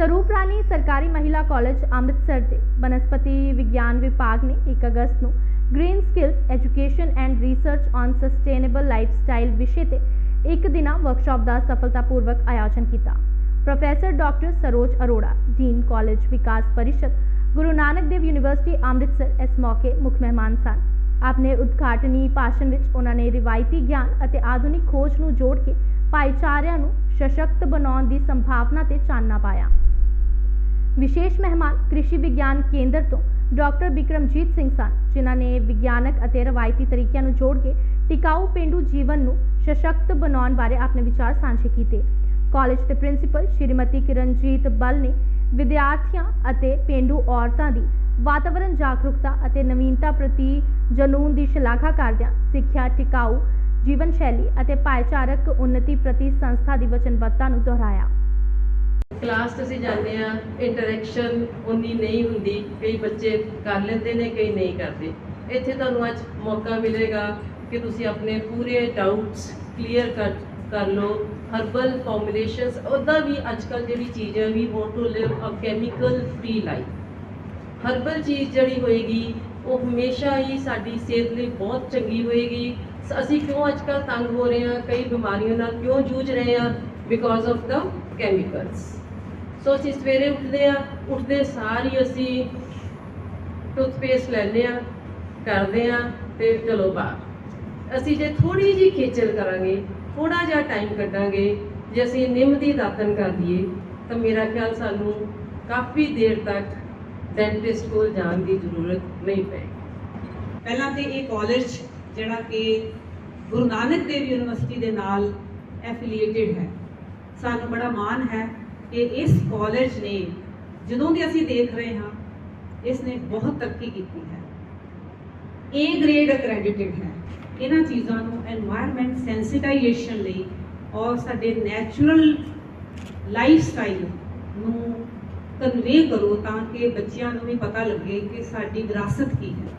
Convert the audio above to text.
ਸਰੂਪ ਰਾਣੀ ਸਰਕਾਰੀ ਮਹਿਲਾ ਕਾਲਜ ਅੰਮ੍ਰਿਤਸਰ ਦੇ ਬਨਸਪਤੀ ਵਿਗਿਆਨ ਵਿਭਾਗ ਨੇ 1 ਅਗਸਤ ਨੂੰ green skills education and research on sustainable lifestyle ਵਿਸ਼ੇ ਤੇ ਇੱਕ ਦਿਨਾ ਵਰਕਸ਼ਾਪ ਦਾ ਸਫਲਤਾਪੂਰਵਕ ਆਯੋਜਨ ਕੀਤਾ। Professor doctor Saroj Arora dean college Vikas Parishad Guru Nanak Dev university Amritsar ਇਸ ਮੌਕੇ ਮੁੱਖ ਮਹਿਮਾਨ ਸਨ। ਆਪਣੇ ਉਦਘਾਟਨੀ ਭਾਸ਼ਣ ਵਿੱਚ ਉਹਨਾਂ ਨੇ ਰਿਵਾਇਤੀ ਗਿਆਨ ਅਤੇ ਆਧੁਨਿਕ ਖੋਜ ਨੂੰ ਜੋੜ ਕੇ ਭਾਈਚਾਰਿਆਂ ਨੂੰ ਸਸ਼ਕਤ ਬਣਾਉਣ ਦੀ ਸੰਭਾਵਨਾ ਤੇ ਚਾਨਣਾ ਪਾਇਆ। ਵਿਸ਼ੇਸ਼ ਮਹਿਮਾਨ ਕ੍ਰਿਸ਼ੀ ਵਿਗਿਆਨ ਕੇਂਦਰ ਤੋਂ ਡਾਕਟਰ ਬਿਕਰਮਜੀਤ ਸਿੰਘ ਸਨ, ਜਿਨ੍ਹਾਂ ਨੇ ਵਿਗਿਆਨਕ ਅਤੇ ਰਵਾਇਤੀ ਤਰੀਕਿਆਂ ਨੂੰ ਜੋੜ ਕੇ ਟਿਕਾਊ ਪੇਂਡੂ ਜੀਵਨ ਨੂੰ ਸਸ਼ਕਤ ਬਣਾਉਣ ਬਾਰੇ ਆਪਣੇ ਵਿਚਾਰ ਸਾਂਝੇ ਕੀਤੇ। ਕਾਲਜ ਦੇ ਪ੍ਰਿੰਸੀਪਲ ਸ਼੍ਰੀਮਤੀ ਕਿਰਨਜੀਤ ਬਲ ਨੇ ਵਿਦਿਆਰਥੀਆਂ ਅਤੇ ਪੇਂਡੂ ਔਰਤਾਂ ਦੀ ਵਾਤਾਵਰਣ ਜਾਗਰੂਕਤਾ ਅਤੇ ਨਵੀਨਤਾ ਪ੍ਰਤੀ ਜਨੂੰਨ ਦੀ ਸ਼ਲਾਘਾ ਕਰਦਿਆਂ ਸਿੱਖਿਆ, ਟਿਕਾਊ ਜੀਵਨ ਸ਼ੈਲੀ ਅਤੇ ਭਾਈਚਾਰਕ ਉન્નਤੀ ਪ੍ਰਤੀ ਸੰਸਥਾ ਦੀ ਵਚਨਬੱਧਤਾ ਨੂੰ ਦੁਹਰਾਇਆ। ਕਲਾਸ 'ਚ ਅਸੀਂ ਜਾਂਦੇ ਆ ਇੰਟਰੈਕਸ਼ਨ ਉਨੀ ਨਹੀਂ ਹੁੰਦੀ, ਕਈ ਬੱਚੇ ਕਰ ਲੈਂਦੇ ਨੇ, ਕਈ ਨਹੀਂ ਕਰਦੇ। ਇੱਥੇ ਤੁਹਾਨੂੰ ਅੱਜ ਮੌਕਾ ਮਿਲੇਗਾ ਕਿ ਤੁਸੀਂ ਆਪਣੇ ਪੂਰੇ ਡਾਊਟਸ ਕਲੀਅਰ ਕਰ ਕਰ ਲਓ। ਹਰਬਲ ਫਾਰਮੂਲੇਸ਼ਨਸ ਉਹਦਾ ਵੀ ਅੱਜ ਕੱਲ ਜਿਹੜੀ ਚੀਜ਼ ਹੈ ਵੀ want to live a chemical free life herbal ਚੀਜ਼ ਜਿਹੜੀ ਹੋਏਗੀ ਉਹ ਹਮੇਸ਼ਾ ਹੀ ਸਾਡੀ ਸਿਹਤ ਲਈ ਬਹੁਤ ਚੰਗੀ ਹੋਏਗੀ। ਸ- ਅਸੀਂ ਕਿਉਂ ਅੱਜ ਕੱਲ ਤੰਗ ਹੋ ਰਹੇ ਹਾਂ? ਕਈ ਬਿਮਾਰੀਆਂ ਨਾਲ ਕਿਉਂ ਜੂਝ ਰਹੇ ਹਾਂ? Because of the chemicals so ਅਸੀਂ ਸਵੇਰੇ ਉੱਠਦੇ ਆ ਉੱਠਦੇ ਸਾਰ ਹੀ ਅਸੀਂ ਟੂਥਪੇਸਟ ਲੈਂਦੇ ਆ ਕਰਦੇ ਆ ਤੇ ਚਲੋ ਬਾਹਰ। ਅਸੀਂ ਜੇ ਥੋੜੀ ਜਿਹੀ ਖੇਚਲ ਕਰਾਂਗੇ ਥੋੜਾ ਜਿਹਾ ਟਾਈਮ ਕੱਢਾਂਗੇ, ਜੇ ਅਸੀਂ ਨਿੰਮ ਦੀ ਦਾਤਨ ਕਰ ਦਈਏ, ਤਾਂ ਮੇਰਾ ਖਿਆਲ ਸਾਨੂੰ ਕਾਫੀ ਦੇਰ ਤੱਕ ਸਾਇੰਟਿਸਟ ਸਕੂਲ ਜਾਣ ਦੀ ਜ਼ਰੂਰਤ ਨਹੀਂ ਪੈਗੀ ਪਹਿਲਾਂ ਤੇ ਇਹ ਕਾਲਜ ਜਿਹੜਾ ਕਿ ਗੁਰੂ ਨਾਨਕ ਦੇਵ ਯੂਨੀਵਰਸਿਟੀ ਦੇ ਨਾਲ ਐਫੀਲੀਏਟਿਡ ਹੈ। ਸਾਨੂੰ ਬੜਾ ਮਾਣ ਹੈ ਕਿ ਇਸ ਕਾਲਜ ਨੇ ਜਦੋਂ ਦੀ ਅਸੀਂ ਦੇਖ ਰਹੇ ਹਾਂ, ਇਸ ਨੇ ਬਹੁਤ ਤਰੱਕੀ ਕੀਤੀ ਹੈ। ਏ ਗ੍ਰੇਡ ਅਕ੍ਰੈਡੀਟਿਡ ਹੈ। ਇਹਨਾਂ ਚੀਜ਼ਾਂ ਨੂੰ এনवायरमेंट ਸੈਂਸਿਟਾਈਜੇਸ਼ਨ ਲਈ ਔਰ ਸਾਡੇ ਨੇਚਰਲ ਲਾਈਫ ਸਟਾਈਲ ਕਨਵੇ ਕਰੋ ਤਾਂ ਕਿ ਬੱਚਿਆਂ ਨੂੰ ਵੀ ਪਤਾ ਲੱਗੇ ਕਿ ਸਾਡੀ ਵਿਰਾਸਤ ਕੀ ਹੈ।